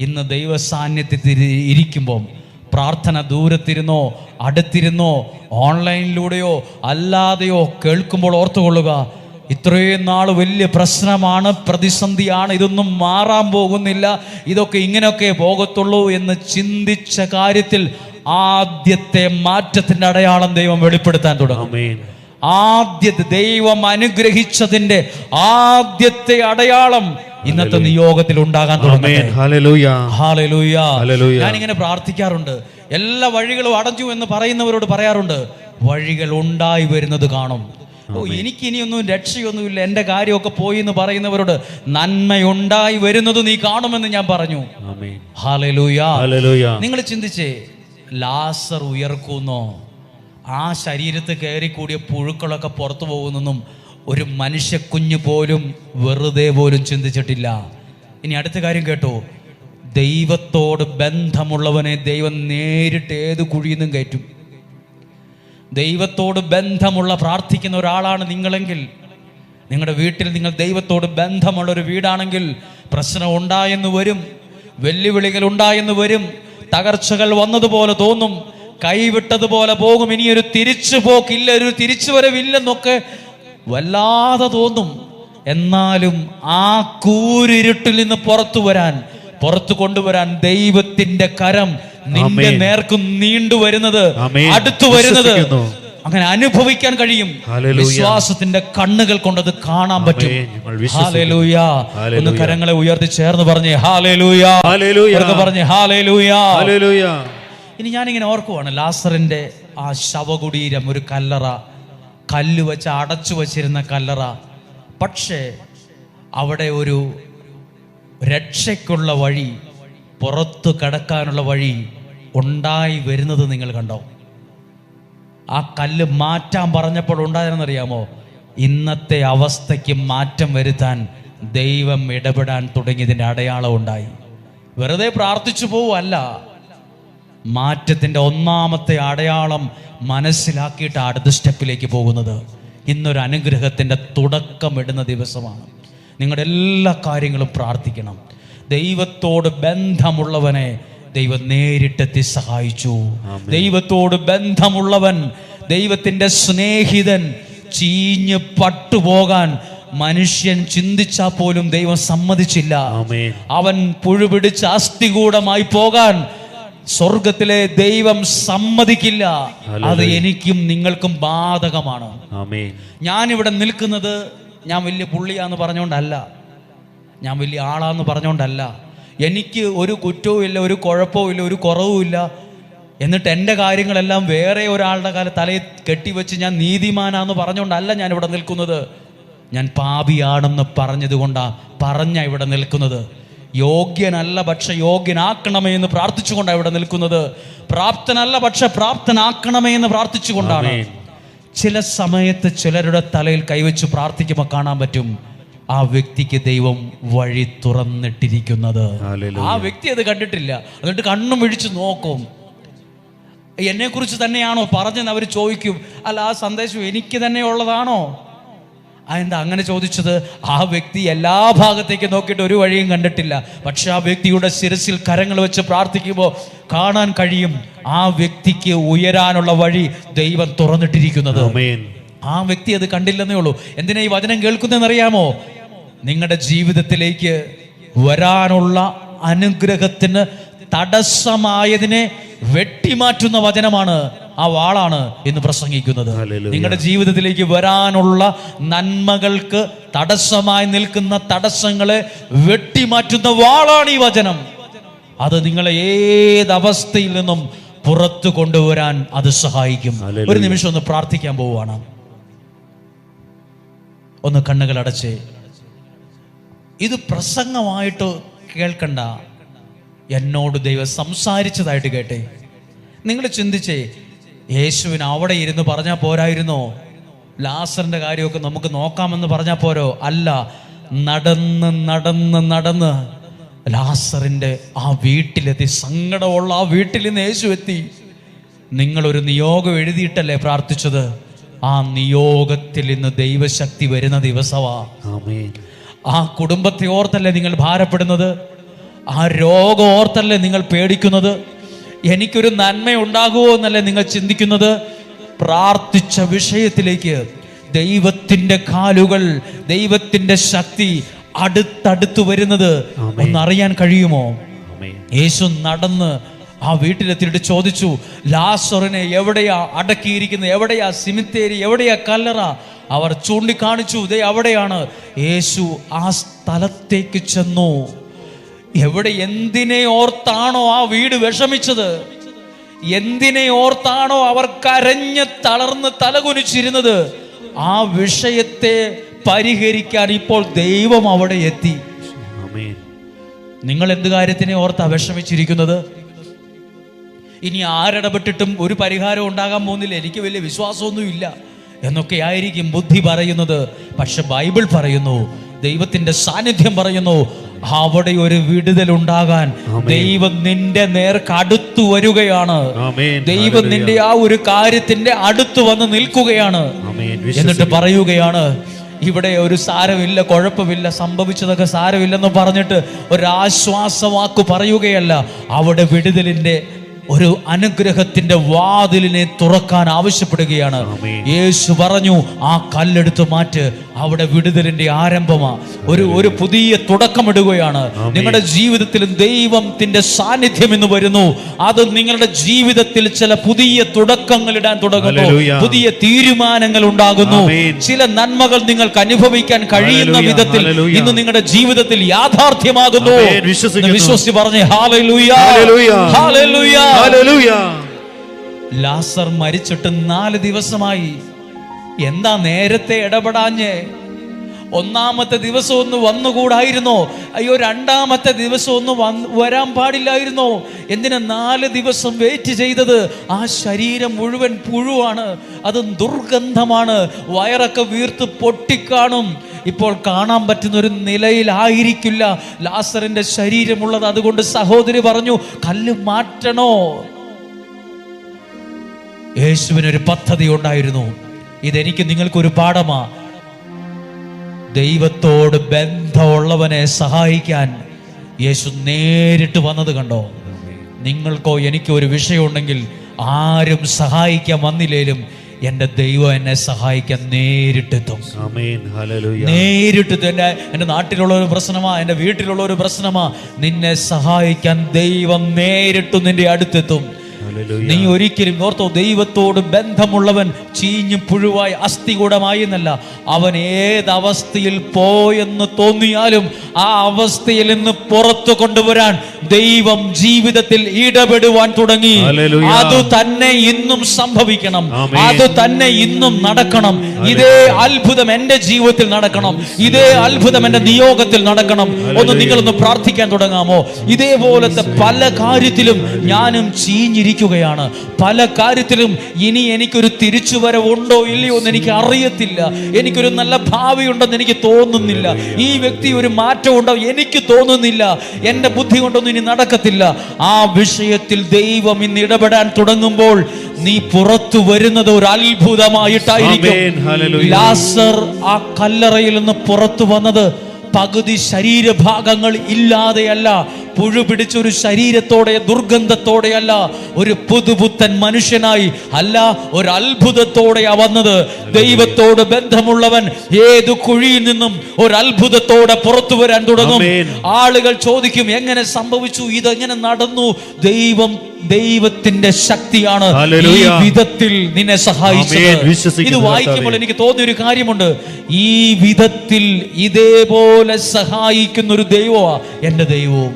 ഇന്ന് ദൈവ സാന്നിധ്യത്തിൽ ഇരിക്കുമ്പം പ്രാർത്ഥന ദൂരത്തിരുന്നോ അടുത്തിരുന്നോ ഓൺലൈനിലൂടെയോ അല്ലാതെയോ കേൾക്കുമ്പോൾ ഓർത്തുകൊള്ളുക ഇത്രയും നാൾ വലിയ പ്രശ്നമാണ് പ്രതിസന്ധിയാണ് ഇതൊന്നും മാറാൻ പോകുന്നില്ല ഇതൊക്കെ ഇങ്ങനെയൊക്കെ പോകത്തുള്ളൂ എന്ന് ചിന്തിച്ച കാര്യത്തിൽ ആദ്യത്തെ മാറ്റത്തിന്റെ അടയാളം ദൈവം വെളിപ്പെടുത്താൻ തുടങ്ങും. ആദ്യത്തെ ദൈവം അനുഗ്രഹിച്ചതിന്റെ ആദ്യത്തെ അടയാളം ഇന്നത്തെ നിയോഗത്തിൽ ഉണ്ടാകാൻ തുടങ്ങും. ഞാനിങ്ങനെ പ്രാർത്ഥിക്കാറുണ്ട്. എല്ലാ വഴികളും അടഞ്ഞു എന്ന് പറയുന്നവരോട് പറയാറുണ്ട് വഴികൾ ഉണ്ടായി വരുന്നത് കാണും. ഓ എനിക്ക് ഇനിയൊന്നും രക്ഷയൊന്നുമില്ല. എന്റെ കാര്യമൊക്കെ പോയി എന്ന് പറയുന്നവരോട് നന്മയുണ്ടായി വരുന്നത് നീ കാണുമെന്ന് ഞാൻ പറഞ്ഞു. നിങ്ങൾ ചിന്തിച്ചേ ലാസർ ഉയർക്കുന്നോ. ആ ശരീരത്ത് കയറി കൂടിയ പുഴുക്കളൊക്കെ പുറത്തു പോകുന്നെന്നും ഒരു മനുഷ്യക്കുഞ്ഞ് പോലും വെറുതെ പോലും ചിന്തിച്ചിട്ടില്ല. ഇനി അടുത്ത കാര്യം കേട്ടോ. ദൈവത്തോട് ബന്ധമുള്ളവനെ ദൈവം നേരിട്ട് ഏത് കുഴിയിൽ കയറ്റും. ദൈവത്തോട് ബന്ധമുള്ള പ്രാർത്ഥിക്കുന്ന ഒരാളാണ് നിങ്ങളെങ്കിൽ നിങ്ങളുടെ വീട്ടിൽ നിങ്ങൾ ദൈവത്തോട് ബന്ധമുള്ള ഒരു വീടാണെങ്കിൽ പ്രശ്നം ഉണ്ടായെന്ന് വരും വെല്ലുവിളികൾ ഉണ്ടായെന്ന് വരും തകർച്ചകൾ വന്നതുപോലെ തോന്നും കൈവിട്ടതുപോലെ പോകും. ഇനിയൊരു തിരിച്ചു പോക്കില്ല ഒരു തിരിച്ചു വരവില്ലെന്നൊക്കെ വല്ലാതെ തോന്നും. എന്നാലും ആ കൂരിരുട്ടിൽ നിന്ന് പുറത്തു വരാൻ പുറത്തു കൊണ്ടുവരാൻ ദൈവത്തിന്റെ കരം നിന്റെ നേർക്കും നീണ്ടു വരുന്നത് അടുത്തു വരുന്നത് അങ്ങനെ അനുഭവിക്കാൻ കഴിയും. വിശ്വാസത്തിന്റെ കണ്ണുകൾ കൊണ്ടത് കാണാൻ പറ്റും. ഹാലേലൂയ ഒന്ന് കരങ്ങളെ ഉയർത്തി ചേർന്ന് പറഞ്ഞേ ഹാലേലൂയ പറഞ്ഞേ ഹല്ലേലൂയ. ഇനി ഞാനിങ്ങനെ ഓർക്കുവാണ് ലാസറിന്റെ ആ ശവകുടീരം ഒരു കല്ലറ. കല്ല് വെച്ച് അടച്ചു വച്ചിരുന്ന കല്ലറ. പക്ഷേ അവിടെ ഒരു രക്ഷയ്ക്കുള്ള വഴി പുറത്തു കടക്കാനുള്ള വഴി ഉണ്ടായി വരുന്നത് നിങ്ങൾ കണ്ടോ? ആ കല്ല് മാറ്റാൻ പറഞ്ഞപ്പോൾ ഉണ്ടായിരുന്നറിയാമോ? ഇന്നത്തെ അവസ്ഥയ്ക്ക് മാറ്റം വരുത്താൻ ദൈവം ഇടപെടാൻ തുടങ്ങിയതിന്റെ അടയാളം ഉണ്ടായി. വെറുതെ പ്രാർത്ഥിച്ചു പോവല്ല മാറ്റത്തിന്റെ ഒന്നാമത്തെ അടയാളം മനസ്സിലാക്കിയിട്ട് അടുത്ത സ്റ്റെപ്പിലേക്ക് പോകുന്നത് ഇന്നൊരു അനുഗ്രഹത്തിന്റെ തുടക്കമിടുന്ന ദിവസമാണ്. നിങ്ങളുടെ എല്ലാ കാര്യങ്ങളും പ്രാർത്ഥിക്കണം. ദൈവത്തോട് ബന്ധമുള്ളവനെ ദൈവം നേരിട്ടെത്തി സഹായിച്ചു. ദൈവത്തോട് ബന്ധമുള്ളവൻ ദൈവത്തിന്റെ സ്നേഹിതൻ ചീഞ്ഞ് പട്ടുപോകാൻ മനുഷ്യൻ ചിന്തിച്ചാൽ പോലും ദൈവം സമ്മതിച്ചില്ല. അവൻ പുഴുപിടിച്ച് അസ്ഥികൂടമായി പോകാൻ സ്വർഗത്തിലെ ദൈവം സമ്മതിക്കില്ല. അത് എനിക്കും നിങ്ങൾക്കും ബാധകമാണ്. ആമേൻ. ഇവിടെ നിൽക്കുന്നത് ഞാൻ വലിയ പുള്ളിയാന്ന് പറഞ്ഞുകൊണ്ടല്ല ഞാൻ വലിയ ആളാന്ന് പറഞ്ഞുകൊണ്ടല്ല എനിക്ക് ഒരു കുറ്റവും ഇല്ല ഒരു കുഴപ്പവും ഇല്ല ഒരു കുറവും ഇല്ല. എന്നിട്ട് എന്റെ കാര്യങ്ങളെല്ലാം വേറെ ഒരാളുടെ കാല തലയിൽ കെട്ടിവെച്ച് ഞാൻ നീതിമാനാന്ന് പറഞ്ഞുകൊണ്ടല്ല ഞാൻ ഇവിടെ നിൽക്കുന്നത്. ഞാൻ പാപിയാണെന്ന് പറഞ്ഞതുകൊണ്ടാണ് പറഞ്ഞ ഇവിടെ നിൽക്കുന്നത്. യോഗ്യനല്ല പക്ഷെ യോഗ്യനാക്കണമേ എന്ന് പ്രാർത്ഥിച്ചുകൊണ്ടാണ് ഇവിടെ നിൽക്കുന്നത്. പ്രാപ്തനല്ല പക്ഷെ പ്രാപ്തനാക്കണമേ എന്ന് പ്രാർത്ഥിച്ചുകൊണ്ടാണ്. ചില സമയത്ത് ചിലരുടെ തലയിൽ കൈവച്ച് പ്രാർത്ഥിക്കുമ്പോൾ കാണാൻ പറ്റും ആ വ്യക്തിക്ക് ദൈവം വഴി തുറന്നിട്ടിരിക്കുന്നത്. ആ വ്യക്തി അത് കണ്ടിട്ടില്ല. എന്നിട്ട് കണ്ണും വിഴിച്ച് നോക്കും. എന്നെ കുറിച്ച് തന്നെയാണോ പറഞ്ഞെന്ന് അവർ ചോദിക്കും. അല്ല ആ സന്ദേശം എനിക്ക് തന്നെ ഉള്ളതാണോ? അതെന്താ അങ്ങനെ ചോദിച്ചത്? ആ വ്യക്തി എല്ലാ ഭാഗത്തേക്ക് നോക്കിയിട്ട് ഒരു വഴിയും കണ്ടിട്ടില്ല. പക്ഷെ ആ വ്യക്തിയുടെ ശിരസിൽ കരങ്ങൾ വെച്ച് പ്രാർത്ഥിക്കുമ്പോൾ കാണാൻ കഴിയും ആ വ്യക്തിക്ക് ഉയരാനുള്ള വഴി ദൈവം തുറന്നിട്ടിരിക്കുന്നത്. ആ വ്യക്തി അത് കണ്ടില്ലെന്നേ ഉള്ളൂ. എന്തിനാ ഈ വചനം കേൾക്കുന്നതെന്നറിയാമോ? നിങ്ങളുടെ ജീവിതത്തിലേക്ക് വരാനുള്ള അനുഗ്രഹത്തിന് തടസ്സമായതിനെ വെട്ടിമാറ്റുന്ന വചനമാണ് ആ വാളാണ് ഇന്ന് പ്രസംഗിക്കുന്നത്. നിങ്ങളുടെ ജീവിതത്തിലേക്ക് വരാനുള്ള നന്മകൾക്ക് തടസ്സമായി നിൽക്കുന്ന തടസ്സങ്ങളെ വെട്ടിമാറ്റുന്ന വാളാണ് ഈ വചനം. അത് നിങ്ങളെ ഏത് അവസ്ഥയിൽ നിന്നും പുറത്തു കൊണ്ടുവരാൻ അത് സഹായിക്കും. ഒരു നിമിഷം ഒന്ന് പ്രാർത്ഥിക്കാൻ പോവുകയാണ്. ഒന്ന് കണ്ണുകൾ അടച്ച്. ഇത് പ്രസംഗമായിട്ട് കേൾക്കണ്ട. എന്നോട് ദൈവം സംസാരിച്ചതായിട്ട് കേട്ടെ. നിങ്ങൾ ചിന്തിച്ചേ യേശുവിന് അവിടെ ഇരുന്ന് പറഞ്ഞാൽ പോരായിരുന്നോ. ലാസറിന്റെ കാര്യമൊക്കെ നമുക്ക് നോക്കാമെന്ന് പറഞ്ഞാൽ പോരോ? അല്ല നടന്ന് നടന്ന് നടന്ന് ലാസറിന്റെ ആ വീട്ടിലെത്തി. സങ്കടമുള്ള ആ വീട്ടിൽ നിന്ന് യേശു എത്തി. നിങ്ങളൊരു നിയോഗം എഴുതിയിട്ടല്ലേ പ്രാർത്ഥിച്ചത്? ആ നിയോഗത്തിൽ ഇന്ന് ദൈവശക്തി വരുന്ന ദിവസമാ ആ കുടുംബത്തെ ഓർത്തല്ലേ നിങ്ങൾ ഭാരപ്പെടുന്നത്? ആ രോഗം ഓർത്തല്ലേ നിങ്ങൾ പേടിക്കുന്നത്? എനിക്കൊരു നന്മ ഉണ്ടാകുമോ എന്നല്ലേ നിങ്ങൾ ചിന്തിക്കുന്നത്? പ്രാർത്ഥിച്ച വിഷയത്തിലേക്ക് ദൈവത്തിന്റെ കാലുകൾ ദൈവത്തിന്റെ ശക്തി അടുത്തടുത്ത് വരുന്നത് ഒന്നറിയാൻ കഴിയുമോ? യേശു നടന്ന് ആ വീട്ടിലെത്തിയിട്ട് ചോദിച്ചു ലാസറിനെ എവിടെയാ അടക്കിയിരിക്കുന്നത്? എവിടെയാ സിമിത്തേരി? എവിടെയാ കല്ലറ? അവർ ചൂണ്ടിക്കാണിച്ചു ദേ അവിടെയാണ്. യേശു ആ സ്ഥലത്തേക്ക് ചെന്നു. എവിടെ എന്തിനെ ഓർത്താണോ ആ വീട് വിഷമിച്ചത്? എന്തിനെ ഓർത്താണോ അവർ കരഞ്ഞ് തളർന്ന് തലകുനിച്ചിരുന്നത്? ആ വിഷയത്തെ പരിഹരിക്കാൻ ഇപ്പോൾ ദൈവം അവിടെ എത്തി. നിങ്ങൾ എന്ത് കാര്യത്തിനെ ഓർത്താ വിഷമിച്ചിരിക്കുന്നത്? ഇനി ആരിടപെട്ടിട്ടും ഒരു പരിഹാരം ഉണ്ടാകാൻ പോകുന്നില്ല. എനിക്ക് വലിയ വിശ്വാസമൊന്നും ഇല്ല. എന്നൊക്കെ ആയിരിക്കും ബുദ്ധി പറയുന്നത്. പക്ഷെ ബൈബിൾ പറയുന്നു. ദൈവത്തിന്റെ സാന്നിധ്യം പറയുന്നു. അവിടെ ഒരു വിടുതൽ ഉണ്ടാകാൻ ദൈവം നിന്റെ നേർക്ക് അടുത്തു വരികയാണ്. ദൈവം നിന്റെ ആ ഒരു കാര്യത്തിന്റെ അടുത്ത് വന്ന് നിൽക്കുകയാണ്. എന്നിട്ട് പറയുകയാണ് ഇവിടെ ഒരു സാരമില്ല കുഴപ്പമില്ല സംഭവിച്ചതൊക്കെ സാരമില്ലെന്ന് പറഞ്ഞിട്ട് ഒരു ആശ്വാസവാക്ക് പറയുകയല്ല. അവിടെ വിടുതലിന്റെ ഒരു അനുഗ്രഹത്തിന്റെ വാതിലിനെ തുറക്കാൻ ആവശ്യപ്പെടുകയാണ്. യേശു പറഞ്ഞു ആ കല്ലെടുത്ത് മാറ്റ് അവിടെ വിടുതലിന്റെ ആരംഭമാ. ഒരു ഒരു പുതിയ തുടക്കമിടുകയാണ്. നിങ്ങളുടെ ജീവിതത്തിൽ ദൈവത്തിന്റെ സാന്നിധ്യം എന്ന് വരുന്നു. അത് നിങ്ങളുടെ ജീവിതത്തിൽ ചില പുതിയ തുടക്കങ്ങൾ ഇടാൻ തുടങ്ങുന്നു. പുതിയ തീരുമാനങ്ങൾ ഉണ്ടാകുന്നു. ചില നന്മകൾ നിങ്ങൾക്ക് അനുഭവിക്കാൻ കഴിയുന്ന വിധത്തിൽ ഇന്ന് നിങ്ങളുടെ ജീവിതത്തിൽ യാഥാർത്ഥ്യമാകുന്നു. വിശ്വസിച്ച് പറഞ്ഞേ ഹാലൂയ ഹല്ലേലൂയ. ലാസർ മരിച്ചിട്ട് നാല് ദിവസമായി. എന്താ നേരത്തെ ഇടപെടാഞ്ഞേ? ഒന്നാമത്തെ ദിവസം ഒന്ന് വന്നുകൂടായിരുന്നോ? അയ്യോ രണ്ടാമത്തെ ദിവസം ഒന്ന് വരാൻ പാടില്ലായിരുന്നോ? എന്തിനാ നാല് ദിവസം വെയിറ്റ് ചെയ്തത്? ആ ശരീരം മുഴുവൻ പുഴുവാണ്. അത് ദുർഗന്ധമാണ്. വയറൊക്കെ വീർത്ത് പൊട്ടിക്കാണും. ഇപ്പോൾ കാണാൻ പറ്റുന്ന ഒരു നിലയിലായിരിക്കില്ല. ലാസറിന്റെ ശരീരമുള്ളത് അതുകൊണ്ട് സഹോദരി പറഞ്ഞു കല്ല് മാറ്റണോ? യേശുവിനൊരു പദ്ധതി ഉണ്ടായിരുന്നു. ഇതെനിക്ക് നിങ്ങൾക്കൊരു പാഠമാ. ദൈവത്തോട് ബന്ധമുള്ളവനെ സഹായിക്കാൻ യേശു നേരിട്ട് വന്നത് കണ്ടോ? നിങ്ങൾക്കോ എനിക്കോ ഒരു വിഷയമുണ്ടെങ്കിൽ ആരും സഹായിക്കാൻ വന്നില്ലേലും എന്റെ ദൈവം എന്നെ സഹായിക്കാൻ നേരിട്ടെത്തും നേരിട്ടെത്തും എന്റെ എന്റെ നാട്ടിലുള്ള ഒരു പ്രശ്നമാ എന്റെ വീട്ടിലുള്ള ഒരു പ്രശ്നമാ. നിന്നെ സഹായിക്കാൻ ദൈവം നേരിട്ടും നിന്റെ അടുത്തെത്തും. നീ ഒരിക്കലും ഓർത്തോ ദൈവത്തോട് ബന്ധമുള്ളവൻ ചീഞ്ഞു പുഴുവായി അസ്ഥികൂടമായി എന്നല്ല അവൻ ഏതവസ്ഥയിൽ പോയെന്ന് തോന്നിയാലും ആ അവസ്ഥയിൽ നിന്ന് പുറത്തു കൊണ്ടുവരാൻ ദൈവം ജീവിതത്തിൽ ഇടപെടുവാൻ തുടങ്ങി. അത് തന്നെ ഇന്നും സംഭവിക്കണം. അത് തന്നെ ഇന്നും നടക്കണം. ഇതേ അത്ഭുതം എന്റെ ജീവിതത്തിൽ നടക്കണം. ഇതേ അത്ഭുതം എന്റെ നിയോഗത്തിൽ നടക്കണം. ഒന്ന് നിങ്ങളൊന്ന് പ്രാർത്ഥിക്കാൻ തുടങ്ങാമോ? ഇതേപോലത്തെ പല കാര്യത്തിലും ഞാനും ചീഞ്ഞിരിക്കുകയാണ് പല കാര്യത്തിലും ഇനി എനിക്കൊരു തിരിച്ചുവരവുണ്ടോ ഇല്ലയോ എന്ന് എനിക്ക് അറിയത്തില്ല. എനിക്കൊരു നല്ല ഭാവി ഉണ്ടെന്ന് എനിക്ക് തോന്നുന്നില്ല. ഈ വ്യക്തി ഒരു മാറ്റം ഉണ്ടോ എനിക്ക് തോന്നുന്നില്ല. എന്റെ ബുദ്ധി കൊണ്ടൊന്നും ഇനി നടക്കത്തില്ല. ആ വിഷയത്തിൽ ദൈവം ഇന്ന് ഇടപെടാൻ തുടങ്ങുമ്പോൾ നീ പുറത്തു വരുന്നത് ഒരു അത്ഭുതമായിട്ടായിരിക്കും. ലാസർ ആ കല്ലറയിൽ നിന്ന് പുറത്തു വന്നത് പകുതി ശരീരഭാഗങ്ങൾ ഇല്ലാതെയല്ല. പുഴു പിടിച്ച ഒരു ശരീരത്തോടെ ദുർഗന്ധത്തോടെ അല്ല ഒരു പുതുപുത്തൻ മനുഷ്യനായി അല്ല ഒരു അത്ഭുതത്തോടെയാ വന്നത്. ദൈവത്തോട് ബന്ധമുള്ളവൻ ഏത് കുഴിയിൽ നിന്നും ഒരു അത്ഭുതത്തോടെ പുറത്തു വരാൻ തുടങ്ങും. ആളുകൾ ചോദിക്കും എങ്ങനെ സംഭവിച്ചു? ഇതെങ്ങനെ നടന്നു? ദൈവം ദൈവത്തിന്റെ ശക്തിയാണ് ഈ വിധത്തിൽ നിന്നെ. സഹായിച്ചത്. ഇത് വായിക്കുമ്പോൾ. എനിക്ക് തോന്നിയ ഒരു കാര്യമുണ്ട്. ഈ വിധത്തിൽ ഇതേപോലെ സഹായിക്കുന്ന ഒരു ദൈവമാ എന്റെ ദൈവവും.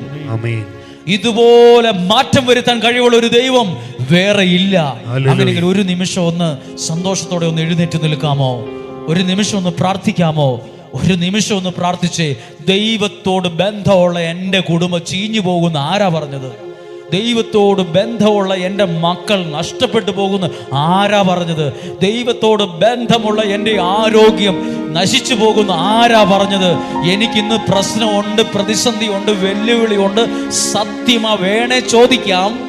ഇതുപോലെ മാറ്റം വരുത്താൻ കഴിവുള്ള ഒരു ദൈവം വേറെ ഇല്ല. അങ്ങനെയെങ്കിൽ ഒരു നിമിഷം ഒന്ന് സന്തോഷത്തോടെ ഒന്ന് എഴുന്നേറ്റ് നിൽക്കാമോ? ഒരു നിമിഷം ഒന്ന് പ്രാർത്ഥിക്കാമോ? ഒരു നിമിഷം ഒന്ന് പ്രാർത്ഥിച്ച് ദൈവത്തോട് ബന്ധമുള്ള എന്റെ കുടുംബം ചീഞ്ഞു പോകുന്ന ആരാ പറഞ്ഞത്? ദൈവത്തോട് ബന്ധമുള്ള എന്റെ മക്കൾ നഷ്ടപ്പെട്ടു പോകുന്നു. ആരാ പറഞ്ഞത്? ദൈവത്തോട് ബന്ധമുള്ള എന്റെ ആരോഗ്യം നശിച്ചു പോകുന്നു. ആരാ പറഞ്ഞത്? എനിക്കിന്ന് പ്രശ്നമുണ്ട് പ്രതിസന്ധിയുണ്ട് വെല്ലുവിളിയുണ്ട്. സത്യമാ വേണേ ചോദിക്കാം.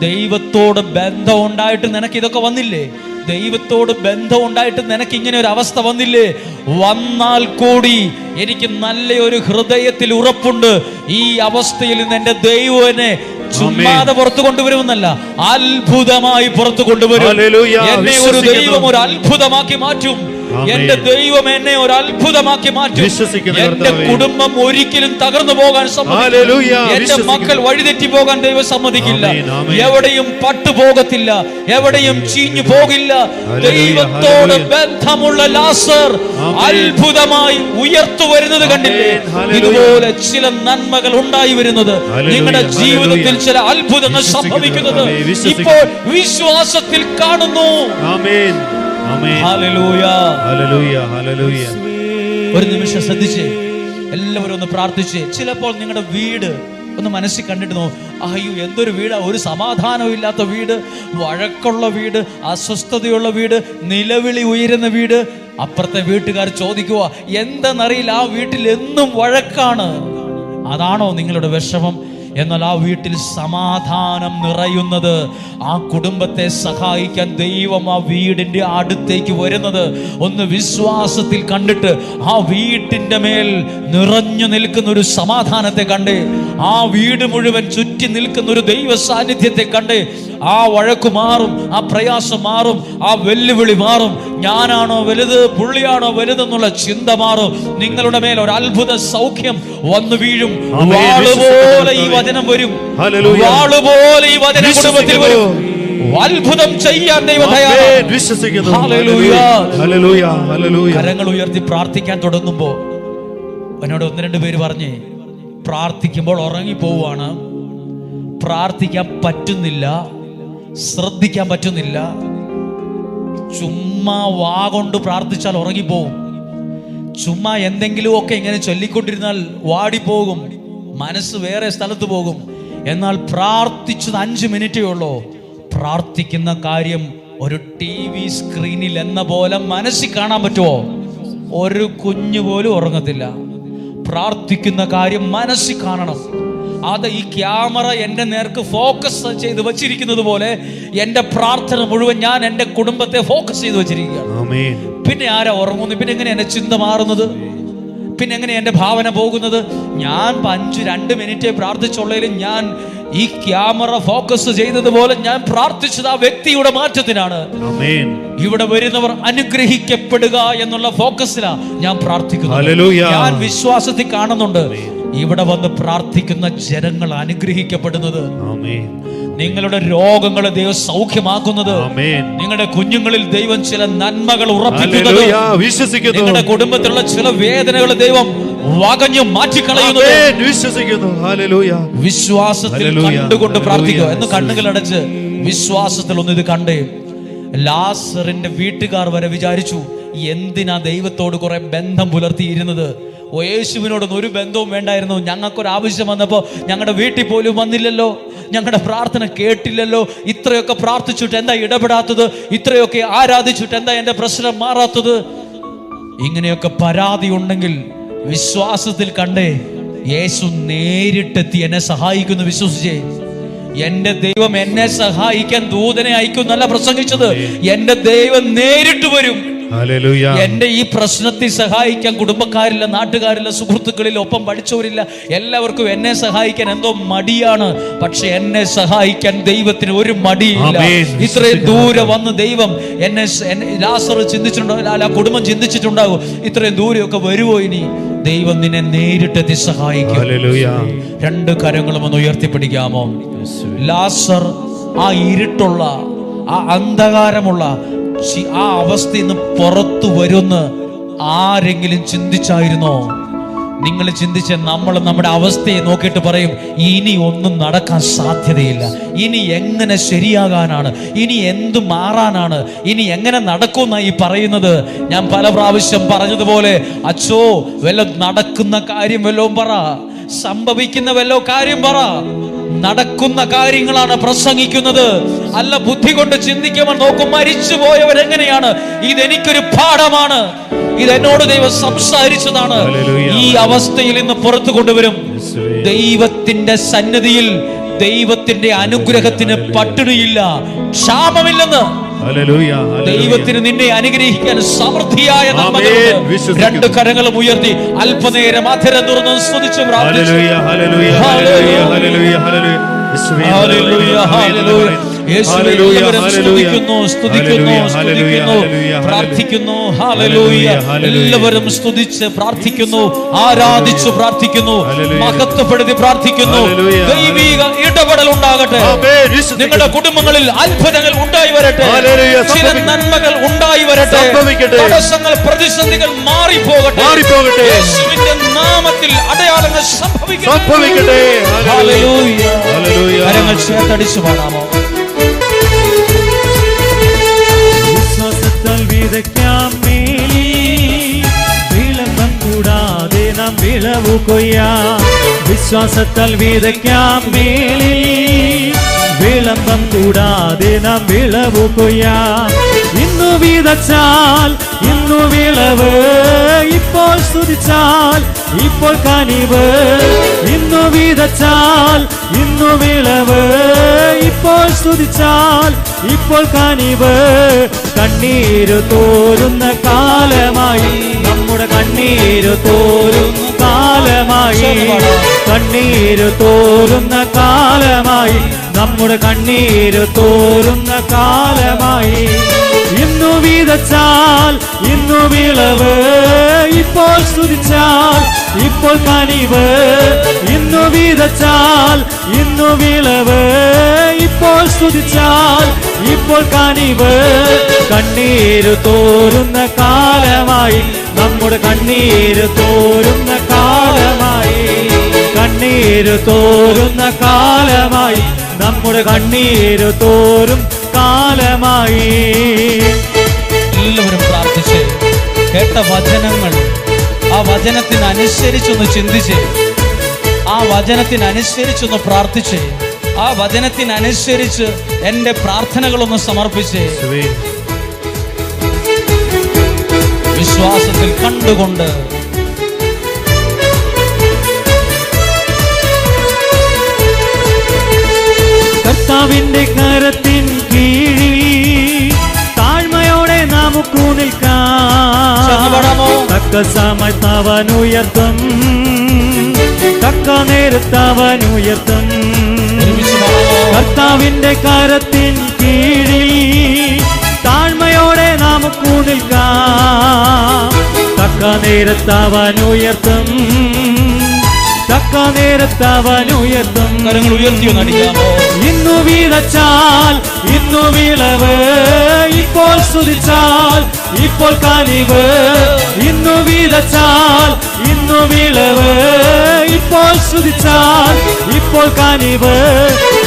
ദൈവത്തോട് ബന്ധം ഉണ്ടായിട്ട് നിനക്ക് ഇതൊക്കെ വന്നില്ലേ? ദൈവത്തോട് ബന്ധം ഉണ്ടായിട്ട് നിനക്ക് ഇങ്ങനെ ഒരു അവസ്ഥ വന്നില്ലേ? വന്നാൽ കൂടി എനിക്ക് നല്ലൊരു ഹൃദയത്തിൽ ഉറപ്പുണ്ട്. ഈ അവസ്ഥയിൽ നിന്ന് എന്റെ ദൈവം എന്നെ ചുമ്മാതെ പുറത്തു കൊണ്ടുവരുമെന്നല്ല അത്ഭുതമായി പുറത്തു കൊണ്ടുവരും. എന്നെ ഒരു. ദൈവം ഒരു അത്ഭുതമാക്കി മാറ്റും. എന്റെ ദൈവം എന്നെ ഒരു അത്ഭുതമാക്കി മാറ്റും. എന്റെ കുടുംബം ഒരിക്കലും തകർന്നു പോകാൻ സമ്മതിക്കില്ല. എന്റെ മക്കൾ വഴിതെറ്റി പോകാൻ ദൈവം സമ്മതിക്കില്ല. എവിടെയും പട്ടുപോകത്തില്ല എവിടെയും ചീഞ്ഞു പോകില്ല. ദൈവത്തോട് ബന്ധമുള്ള ലാസർ അത്ഭുതമായി ഉയർത്തു വരുന്നത് കണ്ടില്ലേ? ഇതുപോലെ ചില നന്മകൾ ഉണ്ടായി വരുന്നത്. നിങ്ങളുടെ ജീവിതത്തിൽ ചില അത്ഭുതങ്ങൾ സംഭവിക്കുന്നത് ഇപ്പോൾ വിശ്വാസത്തിൽ കാണുന്നു. ആമേൻ. ഒരു നിമിഷം ശ്രദ്ധിച്ച് എല്ലാവരും ഒന്ന് പ്രാർത്ഥിച്ച്. ചിലപ്പോൾ നിങ്ങളുടെ വീട് ഒന്ന് മനസ്സിൽ കണ്ടിട്ട് നോ അയ്യോ എന്തൊരു വീടാ. ഒരു സമാധാനവും ഇല്ലാത്ത വീട് വഴക്കുള്ള വീട് അസ്വസ്ഥതയുള്ള വീട് നിലവിളി ഉയരുന്ന വീട്. അപ്പുറത്തെ വീട്ടുകാർ ചോദിക്കുക എന്തെന്നറിയില്ല ആ വീട്ടിൽ എന്നും വഴക്കാണ്? അതാണോ നിങ്ങളുടെ വിഷമം? എന്നാൽ ആ വീട്ടിൽ സമാധാനം നിറയുന്നത് ആ കുടുംബത്തെ സഹായിക്കാൻ ദൈവം ആ വീടിന്റെ അടുത്തേക്ക് വരുന്നത് ഒന്ന് വിശ്വാസത്തിൽ കണ്ടിട്ട് ആ വീട്ടിന്റെ മേൽ നിറഞ്ഞു നിൽക്കുന്ന ഒരു സമാധാനത്തെ കണ്ട് ആ വീട് മുഴുവൻ ചുറ്റി നിൽക്കുന്ന ഒരു ദൈവ സാന്നിധ്യത്തെ കണ്ട് ആ വഴക്ക് മാറും ആ പ്രയാസം മാറും ആ വെല്ലുവിളി മാറും. ഞാനാണോ വലുത് പുള്ളിയാണോ വലുതെന്നുള്ള ചിന്ത മാറും. നിങ്ങളുടെ മേൽ ഒരു അത്ഭുത സൗഖ്യം വന്നു വീഴും. വാളുപോലെ ഈ വചനം വരും. വാളുപോലെ ഈ വചനം കുടുംബത്തിൽ വരും. അത്ഭുതം ചെയ്യാൻ കരങ്ങൾ ഉയർത്തി പ്രാർത്ഥിക്കാൻ തുടങ്ങുമ്പോ എന്നോട് ഒന്ന് രണ്ട് പേര് പറഞ്ഞേ പ്രാർത്ഥിക്കുമ്പോൾ ഉറങ്ങിപ്പോവാണ് പ്രാർത്ഥിക്കാൻ പറ്റുന്നില്ല. ശ്രദ്ധിക്കാൻ പറ്റുന്നില്ല. ചുമ്മാ വാ കൊണ്ട് പ്രാർത്ഥിച്ചാൽ ഉറങ്ങിപ്പോവും. ചുമ്മാ എന്തെങ്കിലുമൊക്കെ ഇങ്ങനെ ചൊല്ലിക്കൊണ്ടിരുന്നാൽ വാടിപ്പോകും. മനസ്സ് വേറെ സ്ഥലത്ത് പോകും. എന്നാൽ പ്രാർത്ഥിച്ചത് അഞ്ച് മിനിറ്റേ ഉള്ളൂ. പ്രാർത്ഥിക്കുന്ന കാര്യം ഒരു ടി വി സ്ക്രീനിൽ എന്ന പോലെ മനസ്സിൽ കാണാൻ പറ്റുമോ? ഒരു കുഞ്ഞു പോലും ഉറങ്ങത്തില്ല. പ്രാർത്ഥിക്കുന്ന കാര്യം മനസ്സിൽ കാണണം. അത് ഈ ക്യാമറ എന്റെ നേർക്ക് ഫോക്കസ് ചെയ്ത് വച്ചിരിക്കുന്നത് പോലെ എന്റെ പ്രാർത്ഥന മുഴുവൻ ഞാൻ എന്റെ കുടുംബത്തെ ഫോക്കസ് ചെയ്ത് വെച്ചിരിക്കുകയാണ്. പിന്നെ ആരാ ഉറങ്ങുന്നു പിന്നെ എങ്ങനെ എന്റെ ചിന്ത മാറുന്നത്? പിന്നെ എങ്ങനെ എന്റെ ഭാവന പോകുന്നത്? ഞാൻ അഞ്ച് രണ്ട് മിനിറ്റ് പ്രാർത്ഥിച്ചുള്ളതിലും ഞാൻ ഈ ക്യാമറ ഫോക്കസ് ചെയ്തതുപോലെ ഞാൻ പ്രാർത്ഥിച്ചത് ആ വ്യക്തിയുടെ മാറ്റത്തിനാണ്. ഇവിടെ വരുന്നവർ അനുഗ്രഹിക്കപ്പെടുക എന്നുള്ള ഫോക്കസിലാണ് ഞാൻ പ്രാർത്ഥിക്കുന്നത്. ഞാൻ വിശ്വാസത്തിൽ കാണുന്നുണ്ട്. ഇവിടെ വന്ന് പ്രാർത്ഥിക്കുന്ന ജനങ്ങൾ അനുഗ്രഹിക്കപ്പെടുന്നത്. നിങ്ങളുടെ രോഗങ്ങളെ ദൈവം സൗഖ്യമാക്കുന്നത്. നിങ്ങളുടെ കുഞ്ഞുങ്ങളിൽ ദൈവം ചില നന്മകൾ ഉറപ്പിക്കുന്നത്. നിങ്ങളുടെ കുടുംബത്തിലുള്ള ചില വേദനകൾ ദൈവം വകഞ്ഞു ഹല്ലേലൂയ. വിശ്വാസത്തിൽ. കണ്ടുകൊണ്ട് പ്രാർത്ഥിക്കുക. എന്ന് കണ്ണുകൾ അടച്ച് വിശ്വാസത്തിൽ ഒന്ന് ഇത് കണ്ടേ. ലാസറിന്റെ വീട്ടുകാർ വരെ വിചാരിച്ചു എന്തിനാ ദൈവത്തോട് കുറെ ബന്ധം പുലർത്തിയിരുന്നത്? ഓ യേശുവിനോടൊന്നും ഒരു ബന്ധവും വേണ്ടായിരുന്നു. ഞങ്ങൾക്കൊരു ആവശ്യം വന്നപ്പോൾ ഞങ്ങളുടെ വീട്ടിൽ പോലും വന്നില്ലല്ലോ. ഞങ്ങളുടെ പ്രാർത്ഥന കേട്ടില്ലല്ലോ. ഇത്രയൊക്കെ പ്രാർത്ഥിച്ചിട്ട് എന്താ ഇടപെടാത്തത്? ഇത്രയൊക്കെ ആരാധിച്ചിട്ട് എന്താ എന്റെ പ്രശ്നം മാറാത്തത്? ഇങ്ങനെയൊക്കെ പരാതി ഉണ്ടെങ്കിൽ വിശ്വാസത്തിൽ കണ്ടേ യേശു നേരിട്ടെത്തി എന്നെ സഹായിക്കുന്നു വിശ്വസിച്ചേ. എന്റെ ദൈവം എന്നെ സഹായിക്കാൻ ദൂതനെ അയക്കും നല്ല പ്രസംഗിച്ചത് എന്റെ ദൈവം നേരിട്ട് വരും. എന്റെ ഈ പ്രശ്നത്തിൽ സഹായിക്കാൻ കുടുംബക്കാരില്ല നാട്ടുകാരില്ല സുഹൃത്തുക്കളിൽ ഒപ്പം പഠിച്ചവരില്ല എല്ലാവർക്കും എന്നെ സഹായിക്കാൻ എന്തോ മടിയാണ്. പക്ഷെ എന്നെ സഹായിക്കാൻ ദൈവത്തിന് ഒരു മടിയില്ല. ആമേൻ. ഇത്രയും ദൂരെ വന്ന് ദൈവം എന്നെ ലാസർ ചിന്തിച്ചിട്ടുണ്ടോ? അല്ല ആ കുടുംബം ചിന്തിച്ചിട്ടുണ്ടാകും. ഇത്രയും ദൂരെയൊക്കെ വരുമോ ഇനി? ദൈവം നിന്നെ നേരിട്ടെത്തി സഹായിക്കും രണ്ട് കരങ്ങളും ഒന്ന് ഉയർത്തിപ്പിടിക്കാമോ? ലാസർ ആ ഇരുട്ടുള്ള ആ അന്ധകാരമുള്ള ആ അവസ്ഥയിൽ നിന്ന് പുറത്തു വരുമെന്ന് ആരെങ്കിലും ചിന്തിച്ചായിരുന്നോ? നിങ്ങൾ ചിന്തിച്ച നമ്മൾ നമ്മുടെ അവസ്ഥയെ നോക്കിയിട്ട് പറയും ഇനി ഒന്നും നടക്കാൻ സാധ്യതയില്ല. ഇനി എങ്ങനെ ശരിയാകാനാണ്? ഇനി എന്ത് മാറാനാണ്? ഇനി എങ്ങനെ നടക്കുന്ന ഈ പറയുന്നത്? ഞാൻ പല പ്രാവശ്യം പറഞ്ഞതുപോലെ അച്ചോ വല്ല നടക്കുന്ന കാര്യം വല്ലതും പറ. സംഭവിക്കുന്ന വല്ലോ കാര്യം പറ. നടക്കുന്ന കാര്യങ്ങളാണ് പ്രസംഗിക്കുന്നത്. അല്ല ബുദ്ധി കൊണ്ട് ചിന്തിക്കുമ്പോൾ നോക്കും മരിച്ചു പോയവരെങ്ങനെയാണ്? ഇതെനിക്കൊരു പാഠമാണ്. ഇത് എന്നോട് ദൈവം സംസാരിച്ചതാണ്. ഈ അവസ്ഥയിൽ നിന്ന് പുറത്തു കൊണ്ടുവരും. ദൈവത്തിന്റെ സന്നിധിയിൽ ദൈവത്തിന്റെ അനുഗ്രഹത്തിന് പട്ടിണിയില്ല. ക്ഷാമമില്ലെന്ന്. ദൈവത്തിന് നിന്നെ അനുഗ്രഹിക്കാൻ സമൃദ്ധിയായ. രണ്ട് കരങ്ങളും ഉയർത്തി അല്പനേരം അധരം തുറന്ന് സ്തുതിച്ചു പ്രാർത്ഥിച്ചു. സ്തുതിക്കുന്നു സ്തുതിക്കുന്നു പ്രാർത്ഥിക്കുന്നു ഹാലലൂയ എല്ലാവരും സ്തുതിച്ച് പ്രാർത്ഥിക്കുന്നു ആരാധിച്ചു പ്രാർത്ഥിക്കുന്നു. മഹത്വപ്പെടുത്തി പ്രാർത്ഥിക്കുന്നു ദൈവിക ഇടപെടൽ ഉണ്ടാകട്ടെ. നിങ്ങളുടെ കുടുംബങ്ങളിൽ അത്ഭുതങ്ങൾ ഉണ്ടായി വരട്ടെ. ചില. നന്മകൾ ഉണ്ടായി വരട്ടെ. തടസ്സങ്ങൾ പ്രതിസന്ധികൾ മാറിപ്പോകട്ടെ മാറിപ്പോകട്ടെ. യേശുവിന്റെ നാമത്തിൽ അടയാളങ്ങൾ സംഭവിക്കട്ടെ. കരങ്ങൾ ചേർത്തടിച്ചു പാടാമോ വിതയ്ക്കാം മേലിൽ വിളംബം കൂടാതെ നാം വിളവു കൊയ്യാം. വിശ്വാസത്താൽ വിതയ്ക്കാം മേലിൽ. വിളംബം കൂടാതെ നാം വിളവു കൊയ്യാം. ഇന്നു വിതച്ചാൽ ഇന്നു വിളവ്. ഇപ്പോൾ സ്തുതിച്ചാൽ ഇപ്പോൾ കനിവ്. ഇന്നു വിതച്ചാൽ ഇന്നു വിളവ്. ഇപ്പോൾ സ്തുതിച്ചാൽ ഇപ്പോൾ കനിവ്. കണ്ണീര് തോരുന്ന കാലമായി. നമ്മുടെ കണ്ണീര് തോരുന്ന കാലമായി. കണ്ണീര് തോരുന്ന കാലമായി. നമ്മുടെ കണ്ണീര് തോരുന്ന കാലമായി. ഇന്നു വീതച്ചാൽ ഇന്നു വിളവ്. ഇപ്പോൾ സ്തുതിച്ചാൽ ഇപ്പോൾ കനിവ്. ഇന്നു വീതച്ചാൽ ഇന്നു വിളവ്. ഇപ്പോൾ സ്തുതിച്ചാൽ ഇപ്പോൾ കനിവ് കണ്ണീര് തോരുന്ന കാലമായി. നമ്മുടെ കണ്ണീര് തോരുന്ന കാലമായി. കണ്ണീര് തോരുന്ന കാലമായി. നമ്മുടെ കണ്ണീര് തോരും കാലമായി. എല്ലാവരും പ്രാർത്ഥിച്ച് കേട്ട വചനങ്ങൾ ആ വചനത്തിനനുസരിച്ചൊന്ന് ചിന്തിച്ച് ആ വചനത്തിനനുസരിച്ചൊന്ന് പ്രാർത്ഥിച്ച് ആ വചനത്തിനനുസരിച്ച് എന്റെ പ്രാർത്ഥനകളൊന്ന് സമർപ്പിച്ച്. വിശ്വാസത്തിൽ കണ്ടുകൊണ്ട്. കർത്താവിന്റെ കരത്തിൻ കീഴിൽ താഴ്മയോടെ നമുക്കു? തക്ക ഉയർത്തും തക്ക ഉയർത്തും? കർത്താവിന്റെ കരത്തിൻ കീഴിൽ താഴ്മയോടെ നാം നിൽക്കാം. തക്ക നേരത്തവൻ ഉയർത്തും. തക്ക നേരത്തവൻ ഉയർത്തും. കരങ്ങൾ ഇന്നു വീഴച്ചാൽ ഇന്നു വിളവ് ഇപ്പോൾ സ്തുതിച്ചാൽ ഇപ്പോൾ കനിവ്. ഇന്നു വിതച്ചാൽ ഇന്നു വിളവ്. ഇപ്പോൾ സ്തുതിച്ചാൽ ഇപ്പോൾ കനിവ്.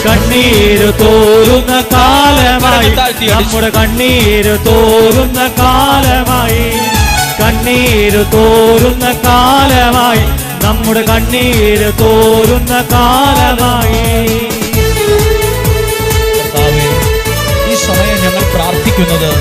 കണ്ണീര് തോരുന്ന കാലമായി. നമ്മുടെ കണ്ണീര് തോരുന്ന കാലമായി. കണ്ണീര് തോരുന്ന കാലമായി. നമ്മുടെ കണ്ണീര് തോരുന്ന കാലമായി. ഈ സമയം ഞങ്ങൾ പ്രാർത്ഥിക്കുന്നത്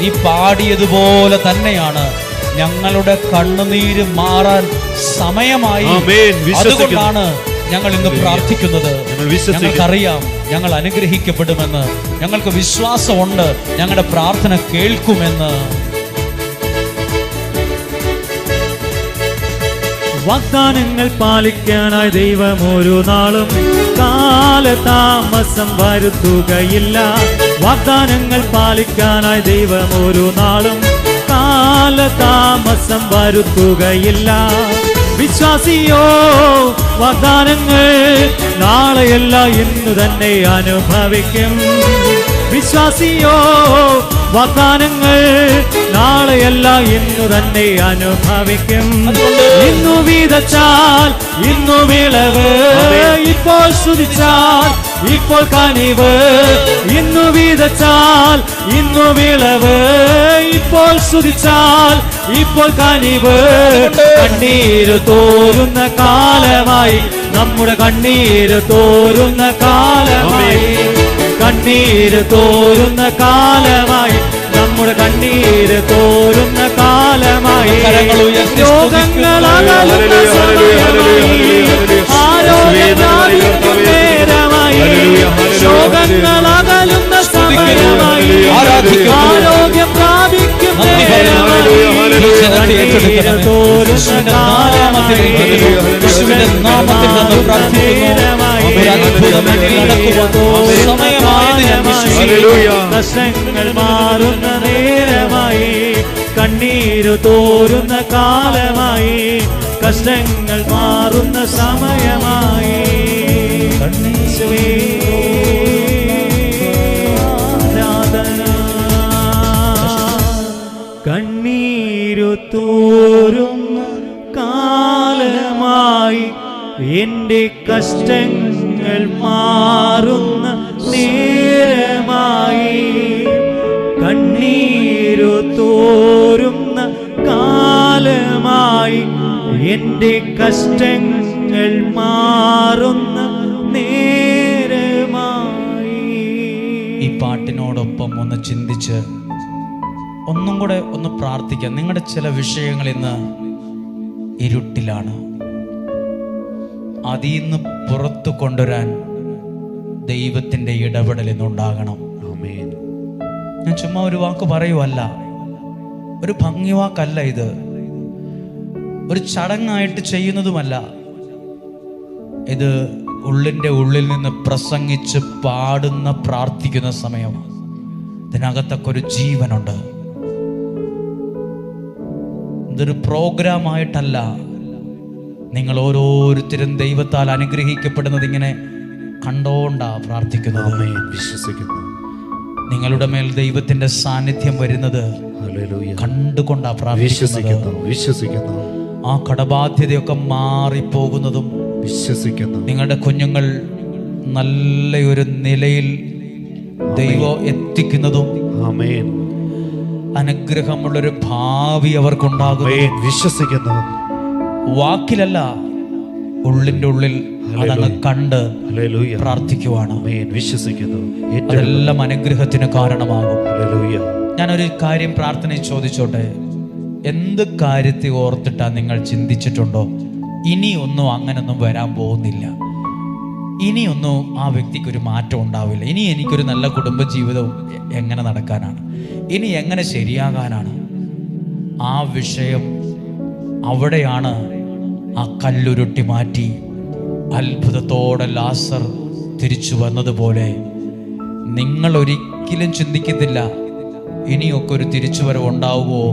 ഈ പാടിയതുപോലെ തന്നെയാണ്. ഞങ്ങളുടെ കണ്ണുനീര് മാറാൻ സമയമായി. ആമേൻ. അതുകൊണ്ടാണ് ഞങ്ങൾ ഇന്ന് പ്രാർത്ഥിക്കുന്നത്. ഞങ്ങൾ ഞങ്ങൾക്കറിയാം ഞങ്ങൾ അനുഗ്രഹിക്കപ്പെടുമെന്ന്. ഞങ്ങൾക്ക് വിശ്വാസമുണ്ട്. ഞങ്ങളുടെ പ്രാർത്ഥന കേൾക്കുമെന്ന്. വാഗ്ദാനങ്ങൾ പാലിക്കാനായി ദൈവം ഓരോ നാളും കാലതാമസം വരുത്തുകയില്ല. വാഗ്ദാനങ്ങൾ പാലിക്കാനായി ദൈവം ഓരോ നാളും കാലതാമസം വരുത്തുകയില്ല. വിശ്വാസിയോ വാഗ്ദാനങ്ങൾ നാളെയല്ല ഇന്നു തന്നെ അനുഭവിക്കും. വിശ്വാസിയോ വാഗ്ദാനങ്ങൾ നാളെയല്ല ഇന്നു തന്നെ അനുഭവിക്കും. ഇന്നു വീതച്ചാൽ ഇന്നു വിളവ്. ഇപ്പോൾ സ്തുതിച്ചാൽ ഇപ്പോൾ കനിവ്. ഇന്നു വീതച്ചാൽ ഇന്നു വിളവ്. ഇപ്പോൾ സ്തുതിച്ചാൽ ഇപ്പോൾ കനിവ്. കണ്ണീര് തോരുന്ന കാലമായി നമ്മുടെ കണ്ണീര് തോരുന്ന കാലമായി. കണ്ണീര് തോരുന്ന കാലമായി കണ്ണീര് തോരുന്ന കാലമായി. രോഗങ്ങൾ നേരമായി രോഗങ്ങൾ അകലുന്ന സമയമായി. ആരോഗ്യം പ്രാപിക്കും തോരുന്ന കാലമായി. നാമത്തിൽ ഹല്ലേലൂയ. കഷ്ടങ്ങൾ മാറുന്ന നേരമായി കണ്ണീരു തോരുന്ന കാലമായി കഷ്ടങ്ങൾ മാറുന്ന സമയമായി കണ്ണീരു തോരുന്ന കാലമായി എന്റെ കഷ്ടങ്ങൾ മാറുന്ന എന്റെ കഷ്ടങ്ങൾ മാറുന്ന നേരമായി. ഈ പാട്ടിനോടൊപ്പം ഒന്ന് ചിന്തിച്ച് ഒന്നും കൂടെ ഒന്ന് പ്രാർത്ഥിക്കാം. നിങ്ങളുടെ ചില വിഷയങ്ങൾ ഇന്ന് ഇരുട്ടിലാണ്. അതിൽ നിന്ന് പുറത്തു കൊണ്ടുവരാൻ ദൈവത്തിന്റെ ഇടപെടൽ ഇന്നുണ്ടാകണം ആമേൻ. ഞാൻ ചുമ്മാ ഒരു വാക്ക് പറയുവല്ല. ഒരു ഭംഗി വാക്കല്ല ഇത്. ഒരു ചടങ്ങായിട്ട് ചെയ്യുന്നതുമല്ല. ഇത് ഉള്ളിന്റെ ഉള്ളിൽ നിന്ന് പ്രസംഗിച്ച് പാടുന്ന പ്രാർത്ഥിക്കുന്ന സമയമാണ്. ഇതിനകത്തൊക്കെ ഒരു ജീവനുണ്ട്. ഇതൊരു പ്രോഗ്രാമായിട്ടല്ല. നിങ്ങൾ ഓരോരുത്തരും ദൈവത്താൽ അനുഗ്രഹിക്കപ്പെടുന്നത് ഇങ്ങനെ കണ്ടോണ്ടാ പ്രാർത്ഥിക്കുന്നത്. വിശ്വസിക്കുന്നു. നിങ്ങളുടെ മേൽ ദൈവത്തിന്റെ സാന്നിധ്യം വരുന്നത് കണ്ടുകൊണ്ടാ പ്രാർത്ഥിക്കുന്നത്. വിശ്വസിക്കുന്നു വിശ്വസിക്കുന്നു. ആ കടബാധ്യതയൊക്കെ മാറിപ്പോകുന്നതും വിശ്വസിക്കുന്നു. നിങ്ങളുടെ കുഞ്ഞുങ്ങൾ നല്ലൊരു നിലയിൽ ദൈവം എത്തിക്കുന്നതും അനുഗ്രഹമുള്ളൊരു ഭാവി അവർക്കുണ്ടാകും വിശ്വസിക്കുന്നു. വാക്കിലല്ല ഉള്ളിന്റെ ഉള്ളിൽ അതങ്ങ് കണ്ട് പ്രാർത്ഥിക്കുവാണ്. വിശ്വസിക്കുന്നു. അതെല്ലാം അനുഗ്രഹത്തിന് കാരണമാകും. ഞാനൊരു കാര്യം പ്രാർത്ഥനയിൽ ചോദിച്ചോട്ടെ? എന്ത് കാര്യത്തെ ഓർത്തിട്ടാ നിങ്ങൾ ചിന്തിച്ചിട്ടുണ്ടോ? ഇനിയൊന്നും അങ്ങനൊന്നും വരാൻ പോകുന്നില്ല. ഇനിയൊന്നും ആ വ്യക്തിക്ക് ഒരു മാറ്റം ഉണ്ടാവില്ല. ഇനി എനിക്കൊരു നല്ല കുടുംബജീവിതവും എ- എങ്ങനെ നടക്കാനാണ്? ഇനി എങ്ങനെ ശരിയാകാനാണ്? ആ വിഷയം അവിടെയാണ് ആ കല്ലുരുട്ടി മാറ്റി അത്ഭുതത്തോടെ ലാസർ തിരിച്ചു വന്നതുപോലെ നിങ്ങൾ ഒരിക്കലും ചിന്തിക്കത്തില്ല ഇനിയൊക്കെ ഒരു തിരിച്ചുവരവ് ഉണ്ടാവുമോ?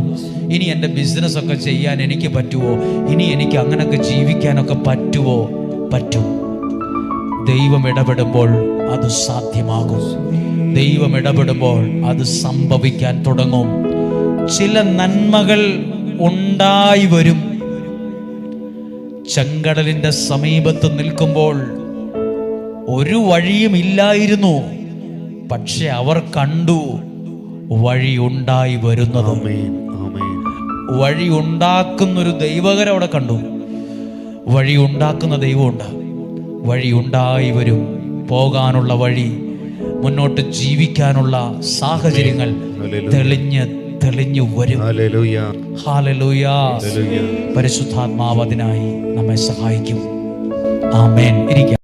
ഇനി എന്റെ ബിസിനസ്സൊക്കെ ചെയ്യാൻ എനിക്ക് പറ്റുമോ? ഇനി എനിക്ക് അങ്ങനെയൊക്കെ ജീവിക്കാനൊക്കെ പറ്റുമോ? പറ്റും. ദൈവം ഇടപെടുമ്പോൾ അത് സാധ്യമാകും. ദൈവം ഇടപെടുമ്പോൾ അത് സംഭവിക്കാൻ തുടങ്ങും. ചില നന്മകൾ ഉണ്ടായി വരും. ചെങ്കടലിന്റെ സമീപത്ത് നിൽക്കുമ്പോൾ ഒരു വഴിയും ഇല്ലായിരുന്നു. പക്ഷെ അവർ കണ്ടു. വഴി ഉണ്ടായി വരുന്നത്. ആമേൻ ആമേൻ. ഒരു ദൈവകരം അവിടെ കണ്ടു. വഴി ഉണ്ടാക്കുന്ന ദൈവമുണ്ട്. വഴി ഉണ്ടായി വരും. പോകാനുള്ള വഴി മുന്നോട്ട് ജീവിക്കാനുള്ള സാഹചര്യങ്ങൾ. തെളിഞ്ഞ് തെളിഞ്ഞു വരും. പരിശുദ്ധാത്മാവ് അതിനായി നമ്മെ സഹായിക്കും. ആമേൻ. ഇരിക്കാം.